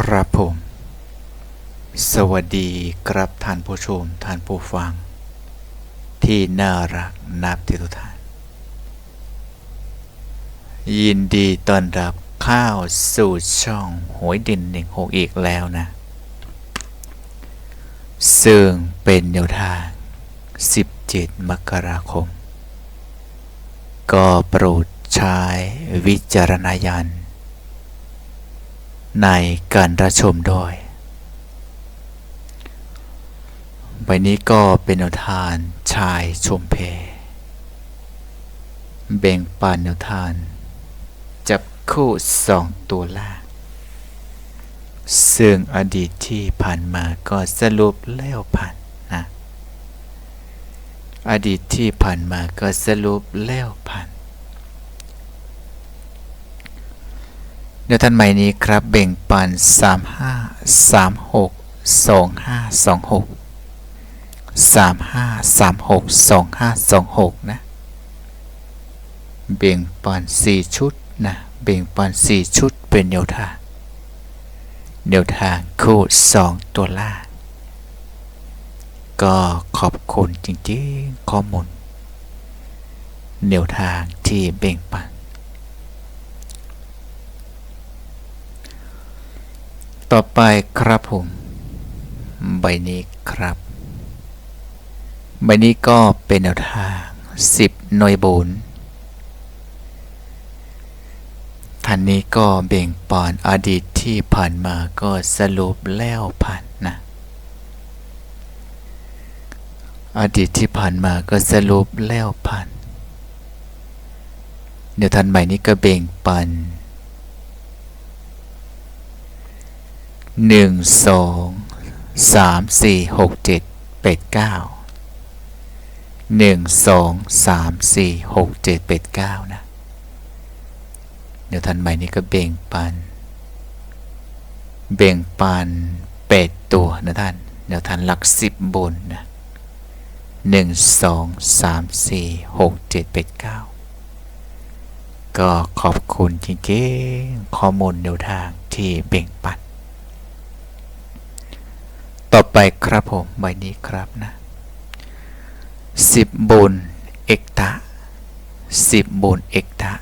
ครับผม สวัสดีครับท่านผู้ชมท่านผู้ฟัง ที่น่ารักนับที่ทุกท่าน ยินดีต้อนรับเข้าวสู่ช่องหวยดินหนึ่งหกอีกแล้วนะ ซึ่งเป็นแนวทาง 17 มกราคม ก็โปรดใช้วิจารณญาณ ในการรับชมด้วยใบนี้ก็เป็นแนวทานชายชมเพ แบ่งปันแนวทาน จับคู่สองตัวล่างซึ่งอดีตที่ผ่านมาก็สรุปแล้วผ่านนะ อดีตที่ผ่านมาก็สรุปแล้วผ่าน เดี๋ยวท่านใหม่นี้ครับแบ่งปัน 35 36 25 26 35 36 25 26 นะแบ่งปัน 4 ชุด นะแบ่งปัน 4 ชุดเป็นแนวทางแนวทางคู่ 2 ตัวล่างก็ขอบคุณจริงๆ ข้อมูลแนวทางที่แบ่งปัน ต่อไปครับผม ใบนี้ครับ ใบนี้ก็เป็นแนวทาง 10หน่วยบุญท่านนี้ก็เบ่งปอนอดีตที่ผ่านมาก็สรุปแล้วผ่านนะอดีตที่ผ่านมาก็สรุปแล้วผ่านเดี๋ยวท่านใหม่นี้ก็เบ่งปัน หนึ่งสองสามสี่หกเจ็ดแปดเก้าหนึ่งสองสามสี่หกเจ็ดแปดเก้านะ เดี๋ยวท่านใหม่นี้ก็เบ่งปัน เบ่งปันแปดตัวนะท่าน เดี๋ยวท่านหลักสิบบนนะหนึ่งสองสามสี่หกเจ็ดแปดเก้าก็ขอบคุณจริงๆข้อมูลแนวทางที่เบ่งปัน ต่อไปครับผมใบนี้ครับนะสิบบนเอกตะสิบบนเอกตะ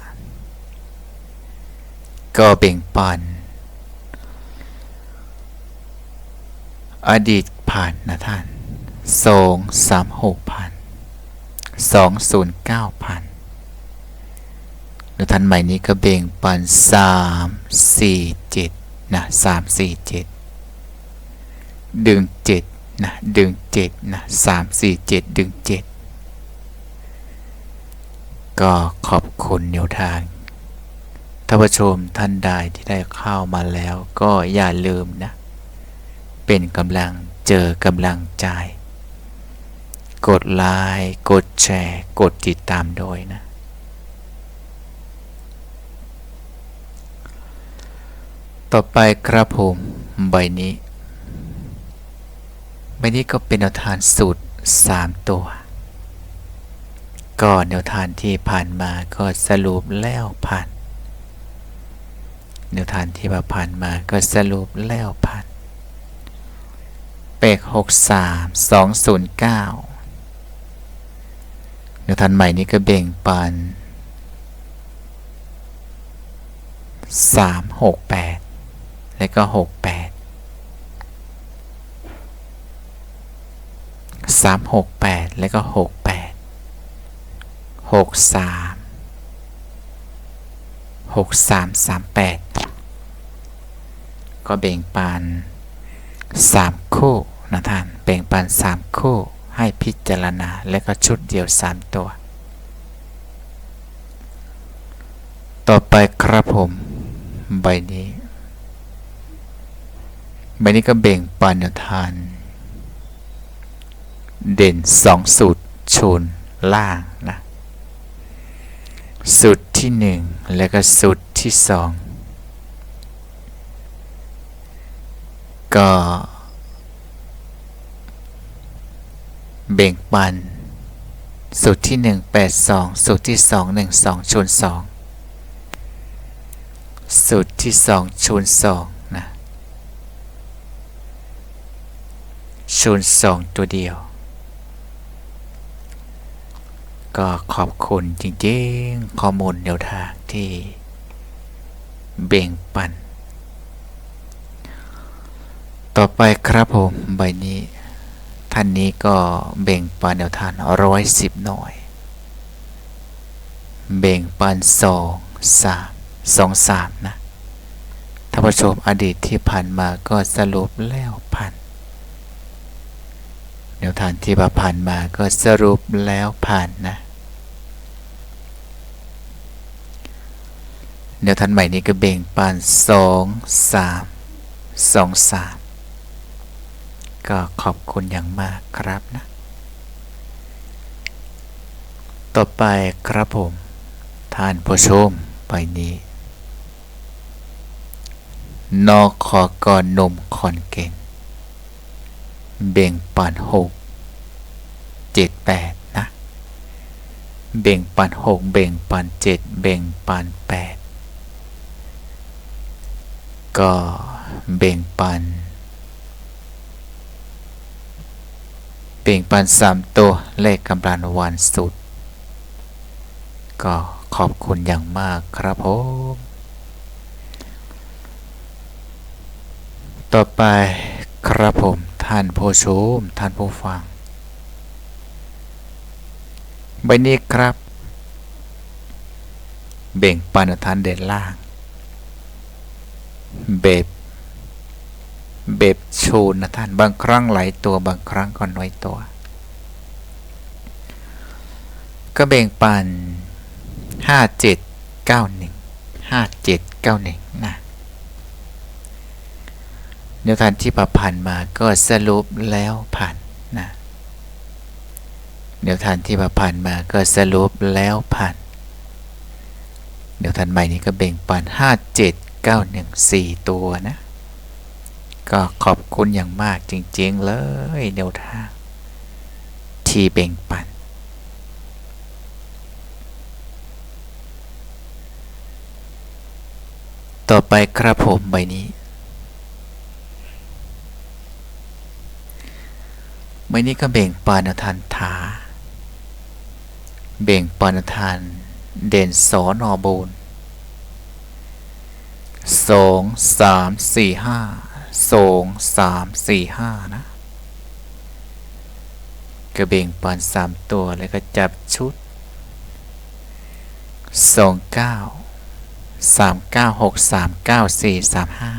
ก็เบ่งปันอดีตผ่านนะท่านสองสามหกพันสองศูนย์เก้าพันแล้วท่านใหม่นี้ก็เบ่งปันสามสี่เจ็ดนะสามสี่เจ็ด ดึงเจ็ดนะดึงเจ็ดนะสามสี่เจ็ดดึงเจ็ดก็ขอบคุณแนวทางท่านผู้ชมท่านใดที่ได้เข้ามาแล้วก็อย่าลืมนะ เป็นกำลังเจอกำลังใจ กดไลค์กดแชร์ กดติดตามโดยนะ ต่อไปครับผม ใบนี้ ใบนี้ก็เป็นแนวทานสูตร 3 ตัว ก็แนวทานที่ผ่านมาก็สรุปแล้วผ่าน แนวทานที่ผ่านมาก็สรุปแล้วผ่านเปกหกสามสองศูนย์เก้าแนวทานใหม่นี้ก็เบ่งปันสามหกแปดแล้วก็ห กแปดสามหกแปดแล้วก็หกแปดหกสามหกสามสามแปดก็เบ่งปันสามคู่นะท่านแบ่งปันสามคู่ให้พิจารณาและก็ชุดเดียวสามตัว ต่อไปครับผม ใบนี้ ใบนี้ก็เบ่งปันนวทาน เด่นสองสูตรชนล่างนะสูตรที่หนึ่งและก็สูตรที่สองก็ เบ่งปัน สูตรที่ 1 8 2 สูตรที่ 2 1 2ชน2 สูตรที่ 2ชน2นะศูนย์สองตัวเดียว ก็ขอบคุณจริงๆ ข้อมูลแนวทางที่เบ่งปัน ต่อไปครับผมใบนี้ ท่านนี้ก็เบ่งปันแนวทางร้อยสิบหน่อย เบ่งปันสองสามสองสามนะท่านผู้ชมอดีตที่ผ่านมาก็สรุปแล้วผ่าน แนวทางที่ผ่านมาก็สรุปแล้วผ่านนะแนวทางใหม่นี้ก็เบ่งปานสองสามสองสามก็ขอบคุณอย่างมากครับนะ ต่อไปครับผม ท่านผู้ชมไปนี้ นอกขอกอนนมคอนเกน เบ่งปานหกเจ็ดแปดนะ เบ่งปานหกเบ่งปานเจ็ดเบ่งปานแปดก็เบ่งปัน เบ่งปันสามตัวเลขกำลังวันสุด ก็ขอบคุณอย่างมากครับผมต่อไปครับผม ท่านผู้ชม ท่านผู้ฟัง ใบนี้ครับ เบ่งปันทานเด่นล่าง เบบเบบชูนะท่าน บางครั้งหลายตัวบางครั้งก็น้อยตัว ก็เบ่งปันห้าเจ็ดเก้าหนึ่งห้าเจ็ดเก้าหนึ่งนะ แนวทางที่ประพันธ์มาก็สรุปแล้วผ่านนะแนวทางที่ประพันธ์มาก็สรุปแล้วผ่านแนวทางใหม่นี้ก็เบ่งปันห้าเจ็ดเก้าหนึ่งสี่ตัวนะ ก็ขอบคุณอย่างมากจริง ๆ เลยแนวทางที่เบ่งปันต่อไปครับผมใบนี้ ใบนี้ก็เบ่งปานทานทาเบ่งปานทาน เด่นสอนอบูนสองสามสี่ห้าสองสามสี่ห้านะกระเบ่งปานสามตัวแล้วก็จับชุดสองเก้าสามเก้าหกสามเก้าสี่สามห้า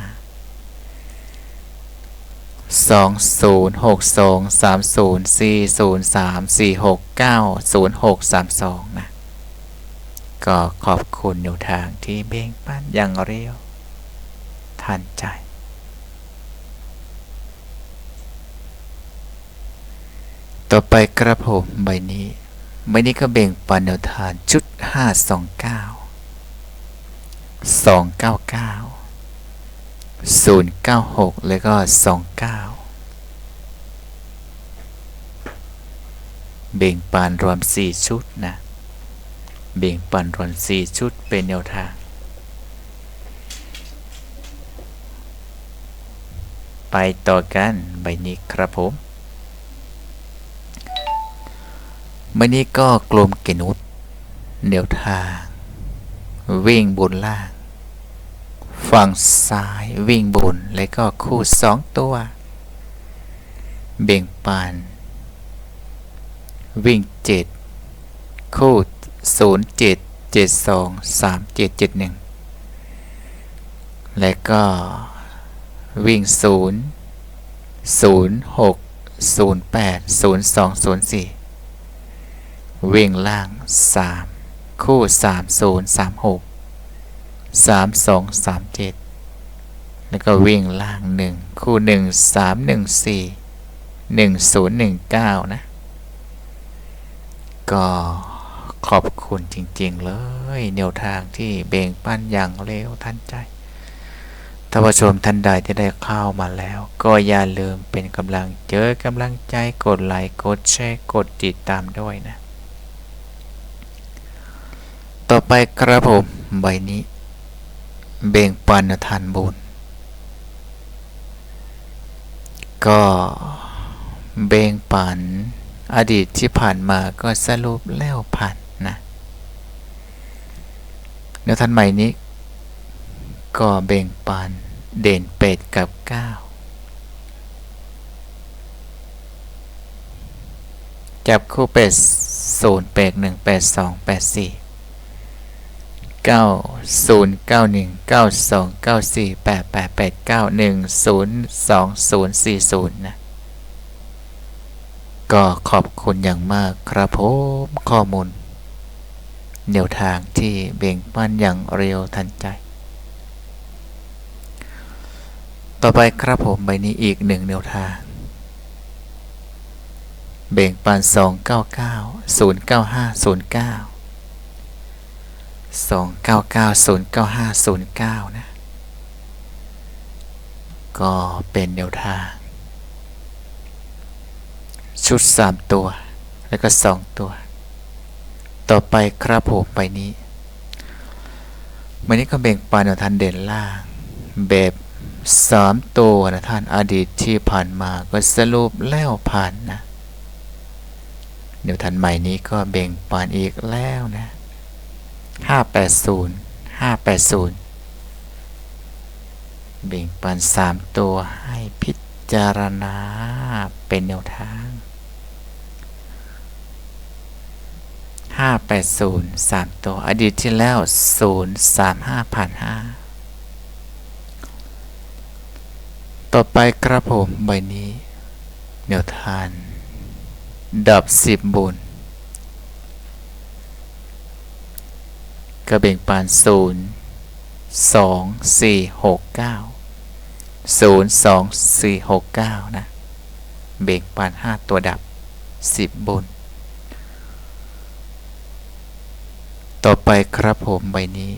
สองศูนย์หกสองสามศูนย์สี่ศูนย์สามสี่หกเก้าศูนย์หกสามสองนะ ก็ขอบคุณแนวทางที่เบ่งปั้นอย่างเร็ว ทันใจ ต่อไปกระผมใบนี้ใบนี้ก็เบ่งปันแนวทานชุด529 299 096 แล้วก็ 29 เบ่งปานรวม 4 ชุดนะ เบ่งปันรวม 4 ชุดเป็นแนวทาง ไปต่อกันใบนี้ครับผมใบนี้ก็กลมเกนุดแนวทาง วิ่งบนล่าง ฝั่งซ้ายวิ่งบนแล้วก็คู่สองตัว เบ่งปานวิ่งเจ็ดคู่ศูนย์เจ็ดเจ็ดสองสามเจ็ดเจ็ดหนึ่งและก็วิ่งศูนย์ศูนย์หกศูนย์แปดศูนย์สองศูนย์สี่วิ่งล่างสามคู่สามศูนย์สามหก สามสองสามเจ็ดแล้วก็วิ่งล่างหนึ่งคู่หนึ่งสามหนึ่งสี่หนึ่งศูนย์หนึ่งเก้านะ ก็ขอบคุณจริง ๆ เลยแนวทางที่เบ่งปั้นอย่างเร็วทันใจท่านผู้ชมท่านใดที่ได้เข้ามาแล้ว ก็อย่าลืมเป็นกำลังเจอกำลังใจกดไลค์กดแชร์กดติดตามด้วยนะ ต่อไปครับผมใบนี้ เบ่งปันทานบุญ ก็เบ่งปันอดีตที่ผ่านมาก็สรุปแล้วผ่านนะแนวทันใหม่นี้ ก็เบ่งปันเด่นเป็ดกับ9จับคู่เป็ดศูนย์แปดหนึ่งแปดสองแปดสี่ เก้าศูนย์เก้าหนึ่งเก้าสองเก้าสี่แปดแปดแปดเก้าหนึ่งศูนย์สองศูนย์สี่ศูนย์นะก็ขอบคุณอย่างมากครับผมข้อมูลแนวทางที่เบ่งปันอย่างเร็วทันใจ ต่อไปครับผมใบนี้อีกหนึ่งแนวทาง เบ่งปัน299 095 09 299 095 09 นะ ก็เป็นแนวทาง ชุด 3 ตัว แล้วก็ 2 ตัว ต่อไปครับผมไปนี้ วันนี้ก็เบ่งปันแนวทางเด่นล่าง แบบสามตัวนะท่านอดีตที่ผ่านมาก็สรุปแล้วผ่านนะ เดี๋ยวทันใหม่นี้ก็เบ่งปานอีกแล้วนะ ห้าแปดศูนย์ห้าแปดศูนย์เบ่งปานสามตัวให้พิจารณาเป็นแนวทางห้าแปดศูนย์สามตัวอดีตที่แล้วศูนย์สามห้าผ่านห้าต่อไปครับผมใบนี้ แนวทานดับสิบบุญ กระเบ่งปานศูนย์สองสี่หกเก้าศูนย์สองสี่หกเก้านะ เบ่งปานห้าตัวดับสิบบุญต่อไปครับผมใบนี้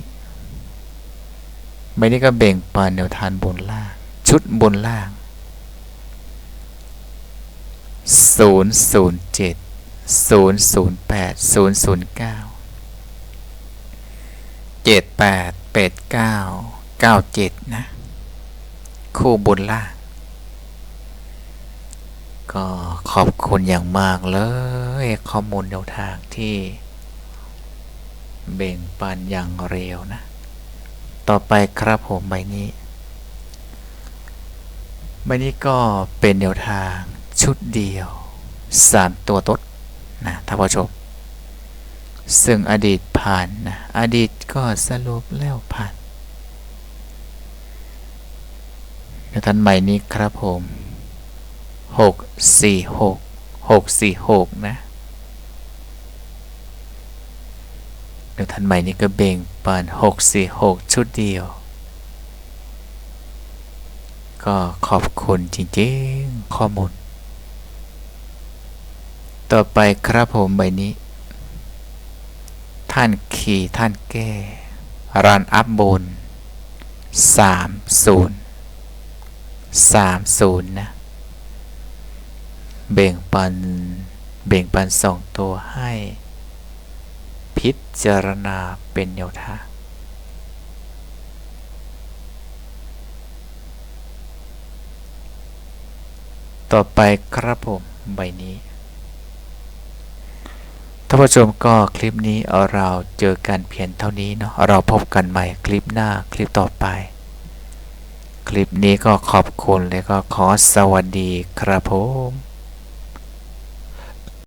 ใบนี้ก็เบ่งปานแนวทานบนล่าง ชุดบนล่างศูนย์ศูนย์ เจ็ดศูนย์ศูนย์แปดแปดเก้าเก้าเจ็ดนะ คู่บนล่าง ก็ขอบคุณอย่างมากเลย ข้อมูลแนวทางที่เบ่งปันอย่างเร็วนะ ต่อไปครับผมใบนี้ ใบนี้ก็เป็นแนวทางชุดเดียว3ตัวตดนะท่านผู้ชม ซึ่งอดีตผ่านนะอดีตก็สรุปแล้วผ่านดูท่านใหม่นี้ครับผม6 4 6 6 4 6นะเดี๋ยวท่านใหม่นี้ก็เบ่งปาน6 4 6ชุดเดียว ก็ขอบคุณจริงๆข้อมูล ต่อไปครับผมใบนี้ ท่านขี่ท่านแก้รันอัพบน30 30นะ เบ่งปัน เบ่งปันสองตัวให้ พิจารณาเป็นแนวทางต่อไปครับผม ใบนี้ ท่านผู้ชมก็คลิปนี้เราเจอกันเพียงเท่านี้เนาะเราพบกันใหม่คลิปหน้าคลิปต่อไป คลิปนี้ก็ขอบคุณและก็ขอสวัสดีครับผม